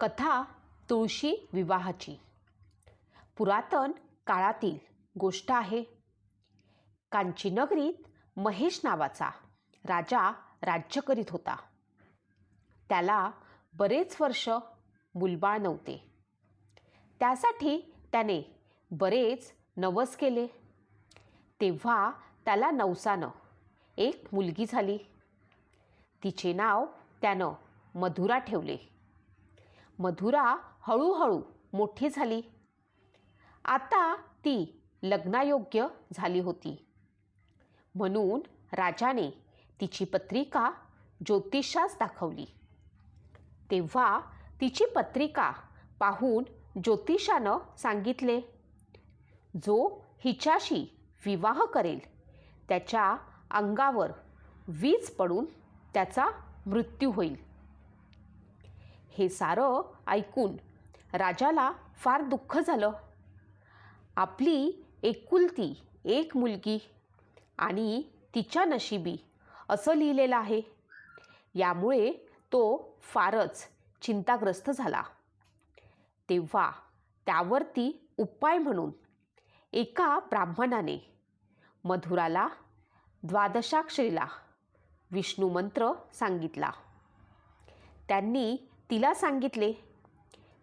कथा तुळशी विवाहाची. पुरातन काळातील गोष्ट आहे. कांचीनगरीत महेश नावाचा राजा राज्य करीत होता. त्याला बरेच वर्ष मुलबाळ नव्हते. त्यासाठी त्याने बरेच नवस केले. तेव्हा त्याला नवसानं एक मुलगी झाली. तिचे नाव त्यानं मधुरा ठेवले. मधुरा हळूहळू मोठी झाली. आता ती लग्नायोग्य झाली होती. म्हणून राजाने तिची पत्रिका ज्योतिषास दाखवली. तेव्हा तिची पत्रिका पाहून ज्योतिषानं सांगितले जो हिच्याशी विवाह करेल त्याच्या अंगावर वीज पडून त्याचा मृत्यू होईल. हे सारं ऐकून राजाला फार दुःख झालं. आपली एकुलती एक मुलगी आणि तिच्या नशिबी असं लिहिलेलं आहे. यामुळे तो फारच चिंताग्रस्त झाला. तेव्हा त्यावरती उपाय म्हणून एका ब्राह्मणाने मधुराला द्वादशाक्षरीला विष्णू मंत्र सांगितला. त्यांनी तिला सांगितले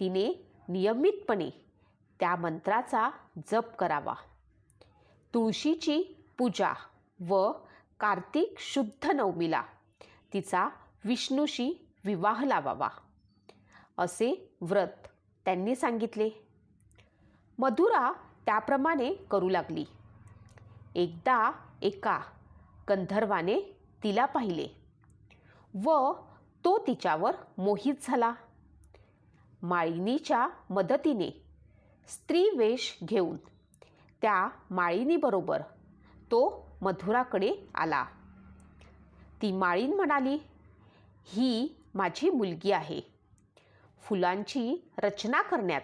तिने नियमितपणे त्या मंत्राचा जप करावा. तुळशीची पूजा व कार्तिक शुद्ध नवमीला तिचा विष्णूशी विवाह लावावा. असे व्रत त्यांनी सांगितले. मधुरा त्याप्रमाणे करू लागली. एकदा एका गंधर्वाने तिला पाहिले व तो तिच्यावर मोहित झाला. माळिनीच्या मदतीने स्त्री वेश घेऊन त्या माळिनीबरोबर तो मधुराकडे आला. ती माळीन म्हणाली ही माझी मुलगी आहे. फुलांची रचना करण्यात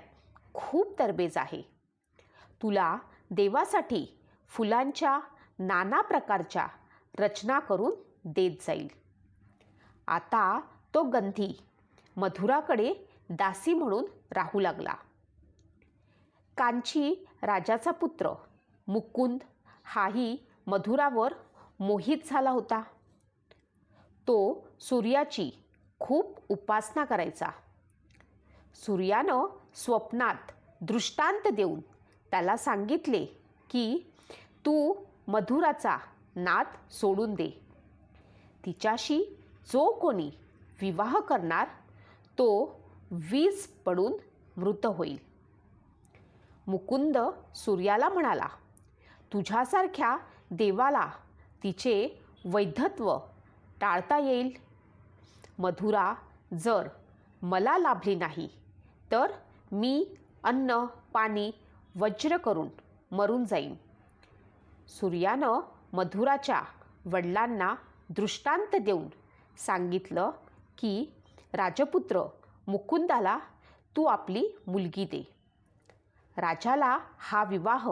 खूप तरबेज आहे. तुला देवासाठी फुलांच्या नाना प्रकारच्या रचना करून देत जाईल. आता तो गंधी. मधुराकडे दासी म्हणून राहू लागला. कांची राजाचा पुत्र. मुकुंद हाही मधुरावर मोहित झाला होता. तो सूर्याची खूप उपासना करायचा. सूर्यानं स्वप्नात दृष्टांत देऊन त्याला सांगितले की तू मधुराचा नाद सोडून दे. तिच्याशी जो कोणी विवाह करणार तो वीज पडून मृत होईल. मुकुंद सूर्याला म्हणाला तुझ्यासारख्या देवाला तिचे वैधत्व टाळता येईल. मधुरा जर मला लाभली नाही तर मी अन्न पाणी वज्र करून मरून जाईन. सूर्यानं मधुराच्या वडिलांना दृष्टांत देऊन सांगितलं की राजपुत्र मुकुंदाला तू आपली मुलगी दे. राजाला हा विवाह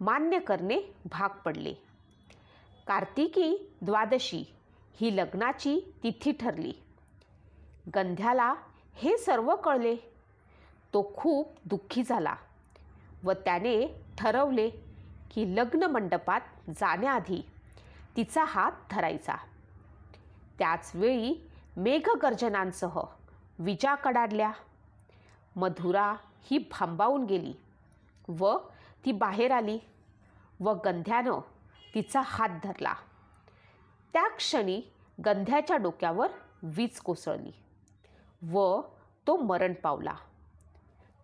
मान्य करणे भाग पडले. कार्तिकी द्वादशी ही लग्नाची तिथी ठरली. गंध्याला हे सर्व कळले. तो खूप दुःखी झाला व त्याने ठरवले की लग्न मंडपात जाण्याआधी तिचा हात धरायचा. त्याचवेळी मेघगर्जनांसह विजा कडाडल्या. मधुरा ही भांबावून गेली व ती बाहेर आली व गंध्यानं तिचा हात धरला. त्या क्षणी गंध्याच्या डोक्यावर वीज कोसळली व तो मरण पावला.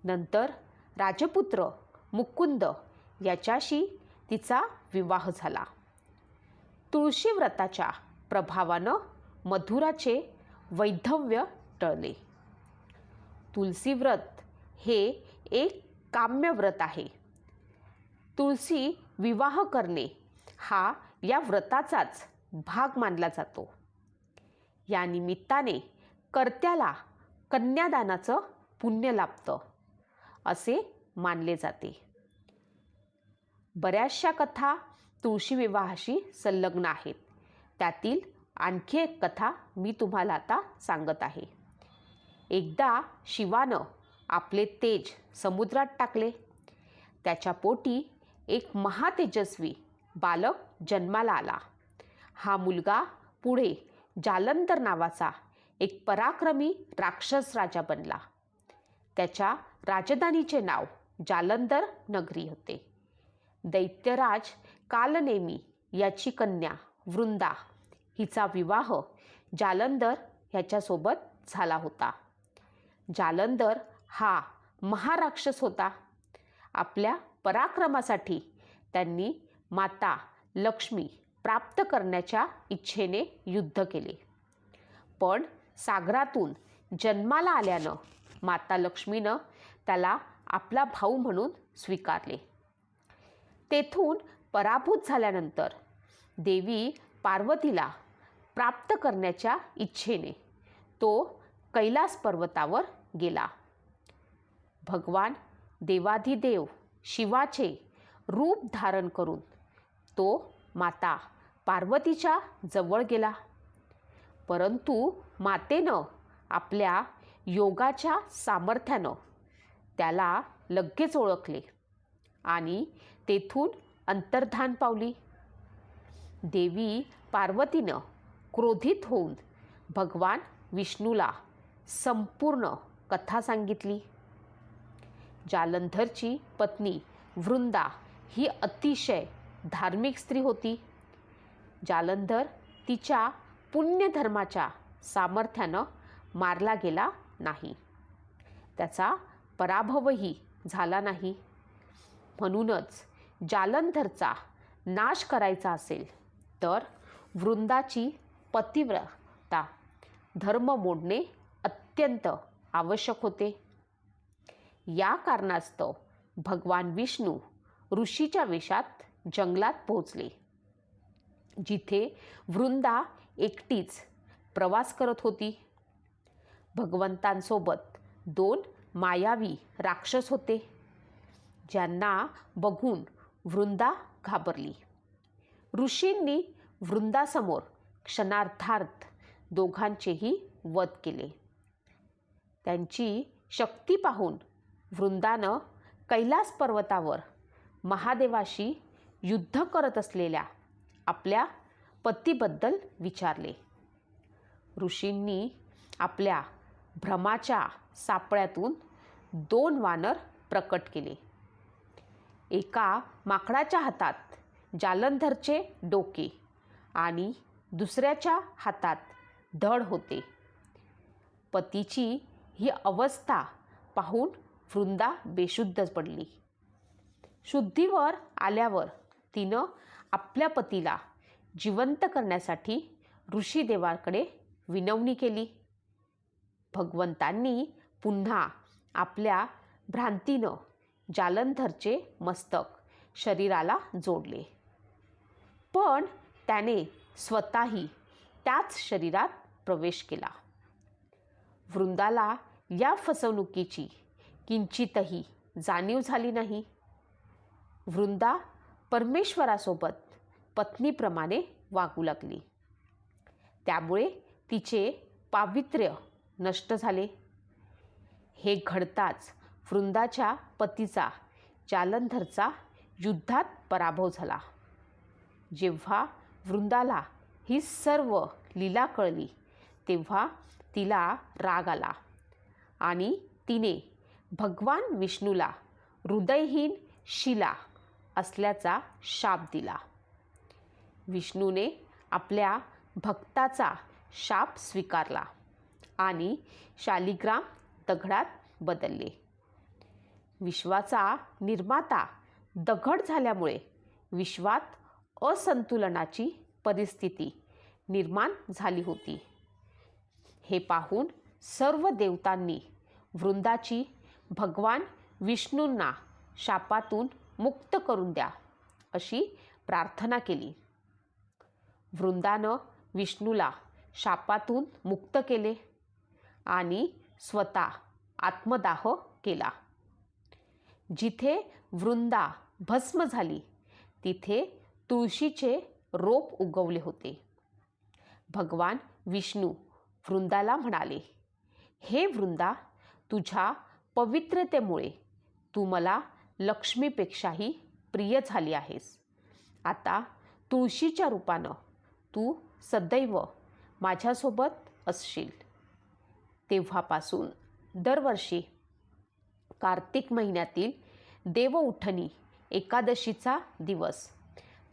नंतर राजपुत्र मुकुंद याच्याशी तिचा विवाह झाला. तुळशी व्रताच्या प्रभावानं मधुराचे वैधव्य टळले. तुलसी व्रत हे एक काम्य व्रत आहे. तुळसी विवाह करणे हा या व्रताचाच भाग मानला जातो. या निमित्ताने कर्त्याला कन्यादानाचं पुण्य लाभतं असे मानले जाते. बऱ्याचशा कथा तुळशी विवाहाशी संलग्न आहेत. त्यातील आणखी एक कथा मी तुम्हाला आता सांगत आहे. एकदा शिवानं आपले तेज समुद्रात टाकले. त्याच्या पोटी एक महातेजस्वी बालक जन्माला आला. हा मुलगा पुढे जालंधर नावाचा एक पराक्रमी राक्षस राजा बनला. त्याच्या राजधानीचे नाव जालंधर नगरी होते. दैत्यराज कालनेमी याची कन्या वृंदा हिचा विवाह जालंधर ह्याच्यासोबत झाला होता. जालंधर हा महाराक्षस होता. आपल्या पराक्रमासाठी त्यांनी माता लक्ष्मी प्राप्त करण्याच्या इच्छेने युद्ध केले. पण सागरातून जन्माला आल्यानं माता लक्ष्मीनं त्याला आपला भाऊ म्हणून स्वीकारले. तेथून पराभूत झाल्यानंतर देवी पार्वतीला प्राप्त करण्याच्या इच्छेने तो कैलास पर्वतावर गेला. भगवान देवाधिदेव शिवाचे रूप धारण करून तो माता पार्वतीच्या जवळ गेला. परंतु मातेनं आपल्या योगाच्या सामर्थ्यानं त्याला लगेच ओळखले आणि तेथून अंतर्धान पावली. देवी पार्वतीनं क्रोधित होऊन भगवान विष्णूला संपूर्ण कथा सांगितली. जालंधरची पत्नी वृंदा ही अतिशय धार्मिक स्त्री होती. जालंधर तिच्या पुण्यधर्माच्या सामर्थ्यानं मारला गेला नाही. त्याचा पराभवही झाला नाही. म्हणूनच जालंधरचा नाश करायचा असेल तर वृंदाची पतिव्रता. धर्म मोडणे अत्यंत आवश्यक होते. या कारणास्तव भगवान विष्णू ऋषीच्या वेशात जंगलात पोहोचले जिथे वृंदा एकटीच प्रवास करत होती. भगवंतांसोबत दोन मायावी राक्षस होते ज्यांना बघून वृंदा घाबरली. ऋषींनी वृंदासमोर क्षणार्धार्थ दोघांचेही वध केले. त्यांची शक्ती पाहून वृंदानं कैलास पर्वतावर महादेवाशी युद्ध करत असलेल्या आपल्या पतीबद्दल विचारले. ऋषींनी आपल्या भ्रमाच्या सापळ्यातून दोन वानर प्रकट केले. एका माकडाच्या हातात जालंधरचे डोके आणि दुसऱ्याच्या हातात धड होते. पतीची ही अवस्था पाहून वृंदा बेशुद्ध पडली. शुद्धीवर आल्यावर तिनं आपल्या पतीला जिवंत करण्यासाठी ऋषीदेवाकडे विनवणी केली. भगवंतांनी पुन्हा आपल्या भ्रांतीनं जालंधरचे मस्तक शरीराला जोडले. पण त्याने स्वतःही त्याच शरीरात प्रवेश केला. वृंदाला या फसवणुकीची किंचितही जाणीव झाली नाही. वृंदा परमेश्वरासोबत पत्नीप्रमाणे वागू लागली. त्यामुळे तिचे पावित्र्य नष्ट झाले. हे घडताच वृंदाच्या पतीचा जालंधरचा युद्धात पराभव झाला. जेव्हा वृंदाला ही सर्व लीला कळली. तेव्हा तिला राग आला आणि तिने भगवान विष्णूला हृदयहीन शिला असल्याचा शाप दिला. विष्णूने आपल्या भक्ताचा शाप स्वीकारला आणि शालिग्राम दगडात बदलले. विश्वाचा निर्माता दगड झाल्यामुळे विश्वात असंतुलनाची परिस्थिती निर्माण झाली होती. हे पाहून सर्व देवतांनी वृंदाची भगवान विष्णूंना शापातून मुक्त करून द्या अशी प्रार्थना केली. वृंदानं विष्णूला शापातून मुक्त केले आणि स्वतः आत्मदाह केला. जिथे वृंदा भस्म झाली तिथे तुळशीचे रोप उगवले होते. भगवान विष्णू वृंदाला म्हणाले हे वृंदा तुझ्या पवित्रतेमुळे तू मला लक्ष्मीपेक्षाही प्रिय झाली आहेस. आता तुळशीच्या रूपानं तू सदैव माझ्यासोबत असशील. तेव्हापासून दरवर्षी कार्तिक महिन्यातील देवउठणी एकादशीचा दिवस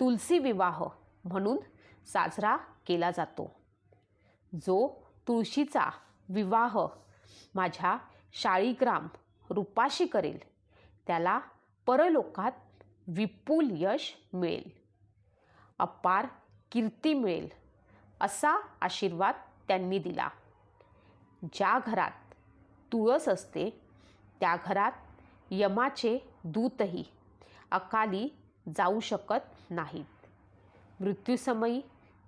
तुलसी विवाह म्हणून साजरा केला जातो. जो तुळशीचा विवाह माझ्या शाळीग्राम रूपाशी करेल त्याला परलोकात विपुल यश मिळेल. अपार कीर्ती मिळेल असा आशीर्वाद त्यांनी दिला. ज्या घरात तुळस असते त्या घरात यमाचे दूतही अकाली जाऊ शकत नाहीत. मृत्यूसमयी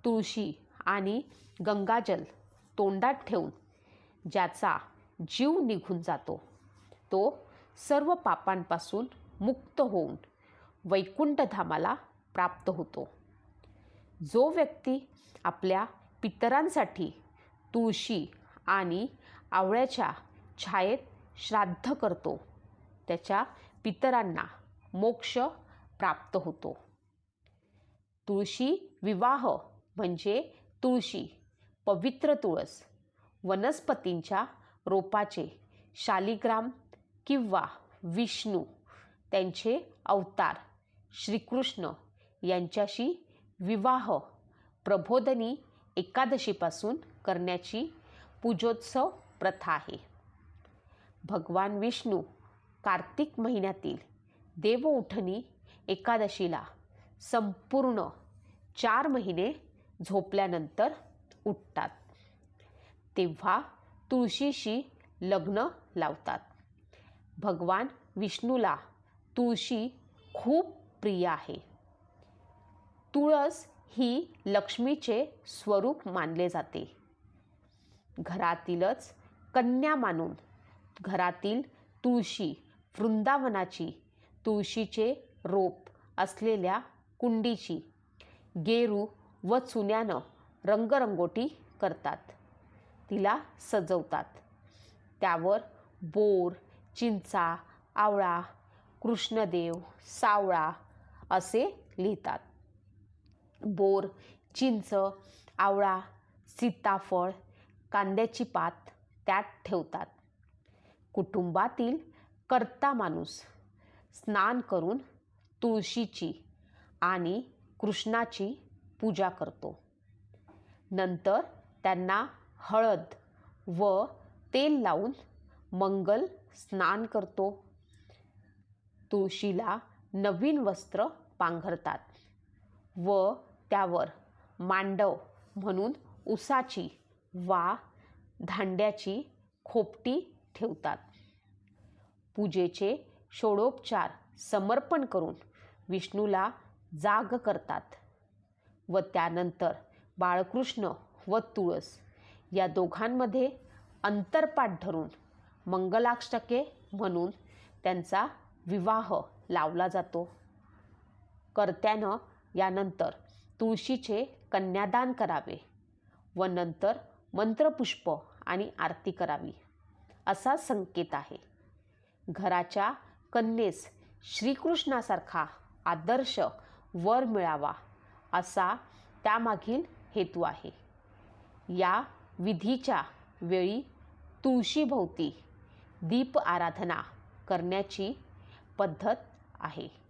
तुळशी आणि गंगाजल तोंडात ठेवून ज्याचा जीव निघून जातो तो सर्व पापांपासून मुक्त होऊन वैकुंठधामाला प्राप्त होतो. जो व्यक्ती आपल्या पितरांसाठी तुळशी आणि आवळ्याच्या छायेत श्राद्ध करतो त्याच्या पितरांना मोक्ष प्राप्त होतो. तुळशी विवाह म्हणजे तुळशी पवित्र तुळस वनस्पतींच्या रोपाचे शालिग्राम किंवा विष्णू त्यांचे अवतार श्रीकृष्ण यांच्याशी विवाह प्रबोधनी एकादशीपासून करण्याची पूजोत्सव प्रथा आहे. भगवान विष्णू कार्तिक महिन्यातील देवउठणी एकादशीला संपूर्ण चार महिने झोपल्यानंतर उठतात. तेव्हा तुळशीशी लग्न लावतात. भगवान विष्णूला तुळशी खूप प्रिय आहे. तुळस ही लक्ष्मीचे स्वरूप मानले जाते. घरातीलच कन्या मानून घरातील तुळशी वृंदावनाची तुळशीचे रोप असलेल्या कुंडीची गेरू व चुन्यानं रंगरंगोटी करतात. तिला सजवतात. त्यावर बोर चिंचा आवळा कृष्णदेव सावळा असे लिहितात. बोर चिंच आवळा सीताफळ कांद्याची पात त्यात ठेवतात. कुटुंबातील कर्ता माणूस स्नान करून तुळशीची आणि कृष्णाची पूजा करतो. नंतर त्यांना हळद व तेल लावून मंगल स्नान करतो. तुळशीला नवीन वस्त्र पांघरतात व त्यावर मांडव म्हणून उसाची वा धांड्याची खोपटी ठेवतात. पूजेचे षोडोपचार समर्पण करून विष्णूला जाग करतात व त्यानंतर बाळकृष्ण व तुळस या दोघांमध्ये अंतरपाठ धरून मंगलाष्टके म्हणून त्यांचा विवाह लावला जातो. कर्त्यानं यानंतर तुळशीचे कन्यादान करावे व नंतर मंत्रपुष्प आणि आरती करावी असा संकेत आहे. घराच्या कन्येस श्रीकृष्णासारखा आदर्श वर मिळावा असा त्यामागील हेतू आहे. या विधीच्या वेळी तुळशीभोवती दीप आराधना करण्याची पद्धत आहे.